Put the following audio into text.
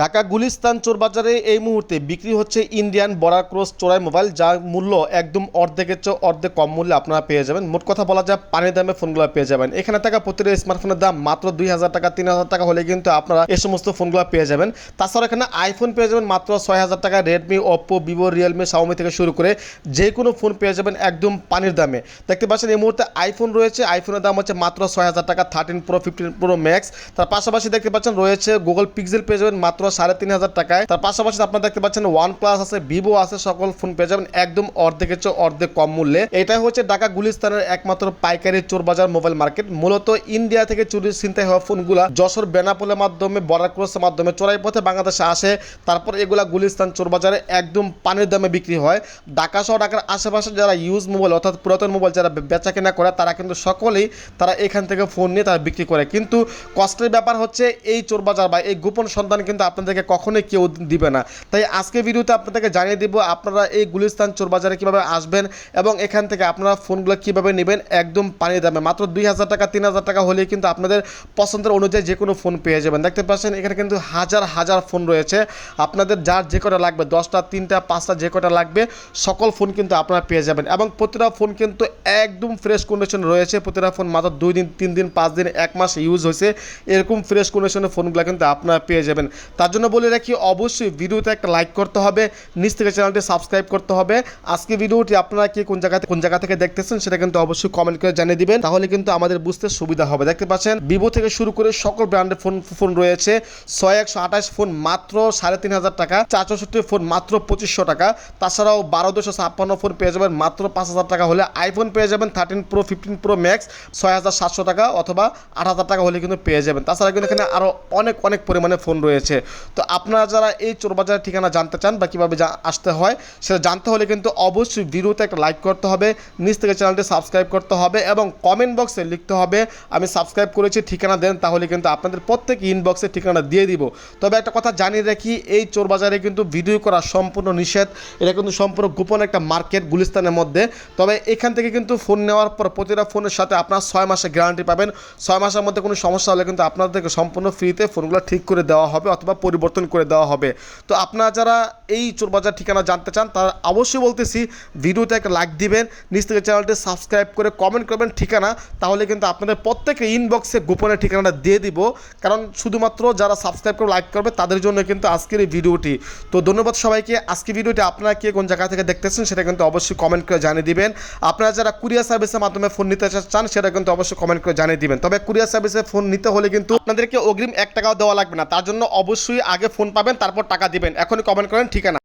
ঢাকা গুলিস্তান চোরবাজারে এই মুহূর্তে বিক্রি হচ্ছে ইন্ডিয়ান বর্ডার ক্রস চোরাই মোবাইল, যার মূল্য একদম অর্ধেকের চেয়ে অর্ধেক কম মূল্যে আপনারা পেয়ে যাবেন। মোট কথা বলা যায় পানির দামে ফোনগুলো পেয়ে যাবেন। এখানে থাকা প্রতিটা স্মার্টফোনের দাম মাত্র দুই হাজার টাকা, তিন হাজার টাকা হলে কিন্তু আপনারা এই সমস্ত ফোনগুলো পেয়ে যাবেন। তাছাড়া এখানে আইফোন পেয়ে যাবেন মাত্র ছয় হাজার টাকা Redmi Oppo Vivo Realme Xiaomi থেকে শুরু করে যে কোনো ফোন পেয়ে যাবেন একদম পানির দামে। দেখতে পাচ্ছেন, এই মুহূর্তে আইফোন রয়েছে। আইফোনের দাম হচ্ছে মাত্র ছয় হাজার টাকা thirteen pro fifteen pro max তার পাশাপাশি দেখতে পাচ্ছেন, রয়েছে গুগল পিক্সেল পেয়ে যাবেন মাত্র সাড়ে তিন হাজার টাকায়। তার পাশাপাশি আপনারা দেখতে পাচ্ছেন ওয়ান প্লাস আছে ভিভো আছে, সকল ফোন পেয়ে যাবেন একদম অর্ধেকের চেয়ে অর্ধেক কম মূল্যে। এটাই হচ্ছে ঢাকা গুলিস্তানের একমাত্র পাইকারি চোর বাজার মোবাইল মার্কেট। মূলত ইন্ডিয়া থেকে চুরি চিন্তায় হওয়া ফোনগুলা যশোর বেনাপোলের মাধ্যমে, বর্ডার ক্রসের মাধ্যমে চোরাই পথে বাংলাদেশে আসে। তারপর এগুলা গুলিস্তান চোর বাজারে একদম পানির দামে বিক্রি হয়। ঢাকা সহ ঢাকার আশেপাশে যারা ইউজ মোবাইল অর্থাৎ পুরাতন মোবাইল যারা বেচা কেনা করে, তারা কিন্তু সকলেই তারা এখান থেকে ফোন নিয়ে তারা বিক্রি করে। কিন্তু কষ্টের ব্যাপার হচ্ছে এই চোর বাজার বা এই গোপন সন্ধান কিন্তু আপনাদেরকে কখনোই কেউ দিবে না। তাই আজকে ভিডিওতে আপনাদেরকে জানিয়ে দিব আপনারা এই গুলিস্তান চোর বাজারে কীভাবে আসবেন এবং এখান থেকে আপনারা ফোনগুলো কীভাবে নেবেন একদম পানির দামে। মাত্র দুই হাজার টাকা, তিন হাজার টাকা হলেই কিন্তু আপনাদের পছন্দের অনুযায়ী যে কোনো ফোন পেয়ে যাবেন। দেখতে পাচ্ছেন, এখানে কিন্তু হাজার হাজার ফোন রয়েছে। আপনাদের যার যে কটা লাগবে, দশটা, তিনটা, পাঁচটা যে কটা লাগবে, সকল ফোন কিন্তু আপনারা পেয়ে যাবেন। এবং প্রতিটা ফোন কিন্তু একদম ফ্রেশ কন্ডিশন রয়েছে। প্রতিটা ফোন মাত্র দুই দিন, তিন দিন, পাঁচ দিন, এক মাস ইউজ হয়েছে। এরকম ফ্রেশ কন্ডিশনের ফোনগুলো কিন্তু আপনারা পেয়ে যাবেন। তার জন্য বলে রাখি, অবশ্যই ভিডিওতে একটা লাইক করতে হবে, নিচ থেকে চ্যানেলটি সাবস্ক্রাইব করতে হবে। আজকে ভিডিওটি আপনারা কি কোন জায়গা কোন জায়গা থেকে দেখতেছেন সেটা কিন্তু অবশ্যই কমেন্ট করে জানিয়ে দিবেন। তাহলে কিন্তু আমাদের বুঝতে সুবিধা হবে। দেখতে পাচ্ছেন ভিভো থেকে শুরু করে সকল ব্র্যান্ডের ফোন ফোন রয়েছে। ছয় একশো আঠাশ ফোন মাত্র সাড়ে তিন হাজার টাকা, চার চৌষট্টি ফোন মাত্র পঁচিশশো টাকা। তাছাড়াও বারো দুশো ছাপ্পান্ন ফোন পেয়ে যাবেন মাত্র পাঁচ হাজার টাকা হলে আইফোন পেয়ে যাবেন thirteen pro fifteen pro max ছয় হাজার সাতশো টাকা অথবা আট হাজার টাকা হলে কিন্তু পেয়ে যাবেন। তাছাড়া কিন্তু এখানে আরও অনেক অনেক পরিমাণে ফোন রয়েছে। তো আপনারা যারা এই চোরবাজারের ঠিকানা জানতে চান বা কীভাবে আসতে হয়, সেটা জানতে হলে কিন্তু অবশ্যই ভিডিওতে একটা লাইক করতে হবে, নিচ থেকে চ্যানেলটি সাবস্ক্রাইব করতে হবে এবং কমেন্ট বক্সে লিখতে হবে, আমি সাবস্ক্রাইব করেছি, ঠিকানা দেন, তাহলে কিন্তু আপনাদের প্রত্যেক ইনবক্সে ঠিকানা দিয়ে দিব। তবে একটা কথা জানিয়ে রাখি, এই চোরবাজারে কিন্তু ভিডিও করা সম্পূর্ণ নিষেধ। এটা কিন্তু সম্পূর্ণ গোপন একটা মার্কেট গুলিস্তানের মধ্যে। তবে এখান থেকে কিন্তু ফোন নেওয়ার পর প্রতিটা ফোনের সাথে আপনার ছয় মাসের গ্যারান্টি পাবেন। ছয় মাসের মধ্যে কোনো সমস্যা হলে কিন্তু আপনাদেরকে সম্পূর্ণ ফ্রিতে ফোনগুলো ঠিক করে দেওয়া হবে অথবা পরিবর্তন করে দেওয়া হবে। তো আপনারা যারা এই চোরবাজার ঠিকানা জানতে চান, তারা অবশ্যই বলতেছি, ভিডিওতে একটা লাইক দিবেন, নিচ থেকে চ্যানেলটি সাবস্ক্রাইব করে কমেন্ট করবেন ঠিকানা, তাহলে কিন্তু আপনাদের প্রত্যেকের ইনবক্সে গোপনের ঠিকানাটা দিয়ে দিব। কারণ শুধুমাত্র যারা সাবস্ক্রাইব করে লাইক করবে, তাদের জন্য কিন্তু আজকের এই ভিডিওটি। তো ধন্যবাদ সবাইকে। আজকে ভিডিওটি আপনারা কে কোন জায়গা থেকে দেখতেছেন, সেটা কিন্তু অবশ্যই কমেন্ট করে জানিয়ে দিবেন। আপনারা যারা কুরিয়ার সার্ভিসের মাধ্যমে ফোন নিতে চান, সেটা কিন্তু অবশ্যই কমেন্ট করে জানিয়ে দিবেন। তবে কুরিয়ার সার্ভিসে ফোন নিতে হলে কিন্তু আপনাদেরকে অগ্রিম এক টাকাও দেওয়া লাগবে না। তার জন্য অবশ্যই আগে ফোন পাবেন তারপর টাকা দিবেন। এখনই কমেন্ট করেন ঠিকানা।